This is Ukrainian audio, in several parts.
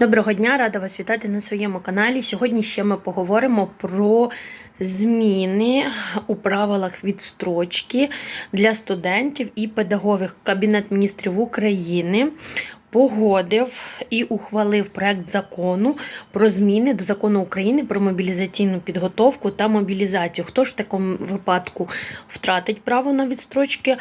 Доброго дня, рада вас вітати на своєму каналі. Сьогодні ще ми поговоримо про зміни у правилах відстрочки для студентів і педагогів. Кабінет міністрів України погодив і ухвалив проект закону про зміни до закону України про мобілізаційну підготовку та мобілізацію. Хто ж в такому випадку втратить право на відстрочки?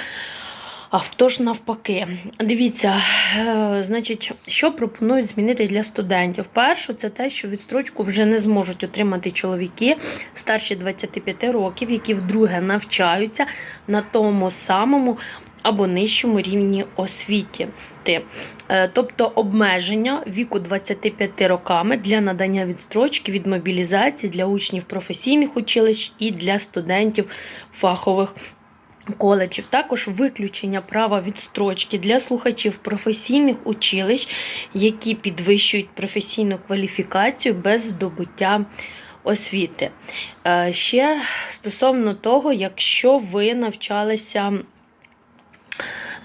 А хто ж навпаки? Дивіться, е, значить, що пропонують змінити для студентів? Перше, це те, що відстрочку вже не зможуть отримати чоловіки старші 25 років, які вдруге навчаються на тому самому або нижчому рівні освіти. Е, Тобто обмеження віку 25 роками для надання відстрочки від мобілізації для учнів професійних училищ і для студентів фахових коледжів. Також виключення права відстрочки для слухачів професійних училищ, які підвищують професійну кваліфікацію без здобуття освіти. Е, Ще стосовно того, якщо ви навчалися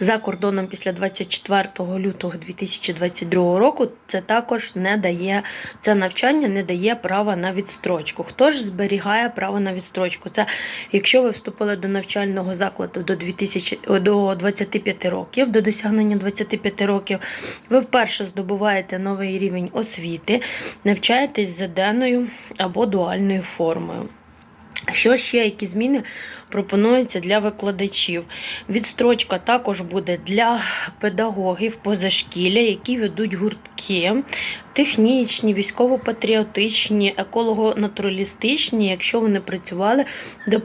за кордоном після 24 лютого 2022 року, це також не дає це навчання не дає права на відстрочку. Хто ж зберігає право на відстрочку? Це якщо ви вступили до навчального закладу до 2000, до 25 років, до досягнення 25 років, ви вперше здобуваєте новий рівень освіти, навчаєтесь за денною або дуальною формою. Що ще, які зміни пропонуються для викладачів? Відстрочка також буде для педагогів позашкілля, які ведуть гуртки, технічні, військово-патріотичні, еколого-натуралістичні, якщо вони працювали до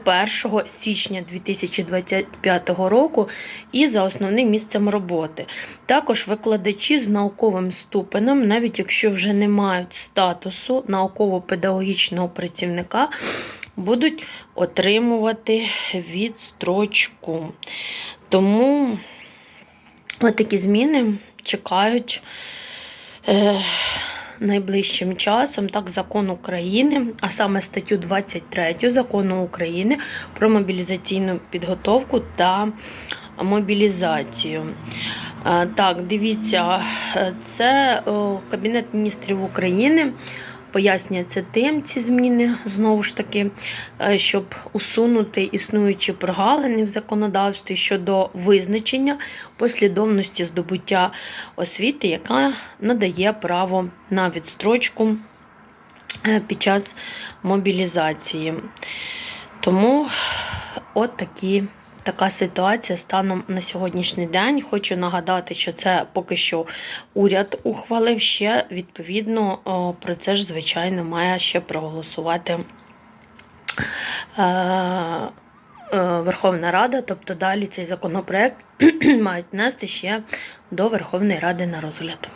1 січня 2025 року і за основним місцем роботи. Також викладачі з науковим ступенем, навіть якщо вже не мають статусу науково-педагогічного працівника будуть отримувати відстрочку. Тому такі зміни чекають е, найближчим часом так, закон України, а саме статтю 23 закону України про мобілізаційну підготовку та мобілізацію. Е, так, дивіться, це о, Кабінет міністрів України пояснює це тим, ці зміни, знову ж таки, е, щоб усунути існуючі прогалини в законодавстві щодо визначення послідовності здобуття освіти, яка надає право на відстрочку е, під час мобілізації. Тому от такі. Така ситуація станом на сьогоднішній день. Хочу нагадати, що це поки що уряд ухвалив ще. Відповідно, про це ж, звичайно, має ще проголосувати е, е, Верховна Рада. Тобто далі цей законопроект мають внести ще до Верховної Ради на розгляд.